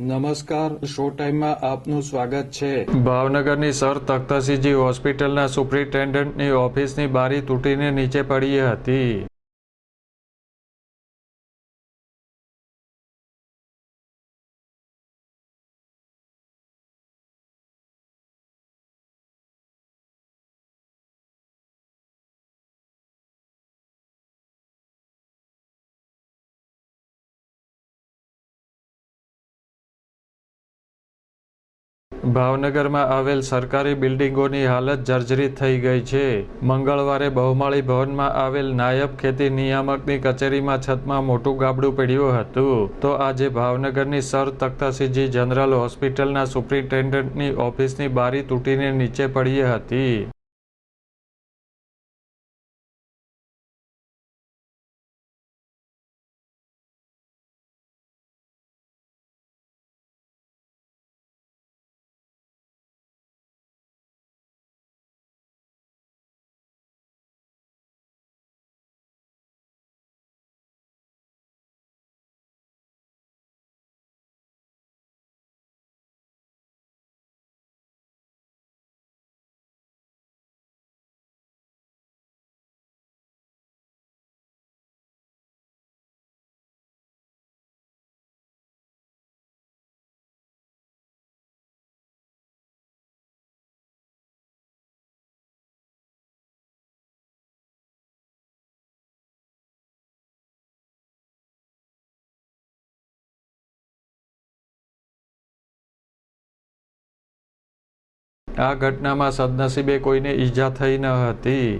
નમસ્કાર, શો ટાઈમમાં આપનું સ્વાગત છે. ભાવનગરની સર તખ્તસિંહજી હોસ્પિટલના સુપ્રિન્ટેન્ડન્ટની ઓફિસની બારી તૂટીને નીચે પડી હતી. ભાવનગરમાં આવેલ સરકારી બિલ્ડિંગોની હાલત જર્જરિત થઈ ગઈ છે. મંગળવારે બહુમાળી ભવનમાં આવેલ નાયબ ખેતી નિયામકની કચેરીમાં છતમાં મોટું ગાબડું પડ્યું હતું. તો આજે ભાવનગરની સર તખ્તસિંહજી જનરલ હોસ્પિટલના સુપ્રિન્ટેન્ડન્ટની ઓફિસની બારી તૂટીને નીચે પડી હતી. આ ઘટનામાં સદનસીબે કોઈને ઈજા થઈ ન હતી.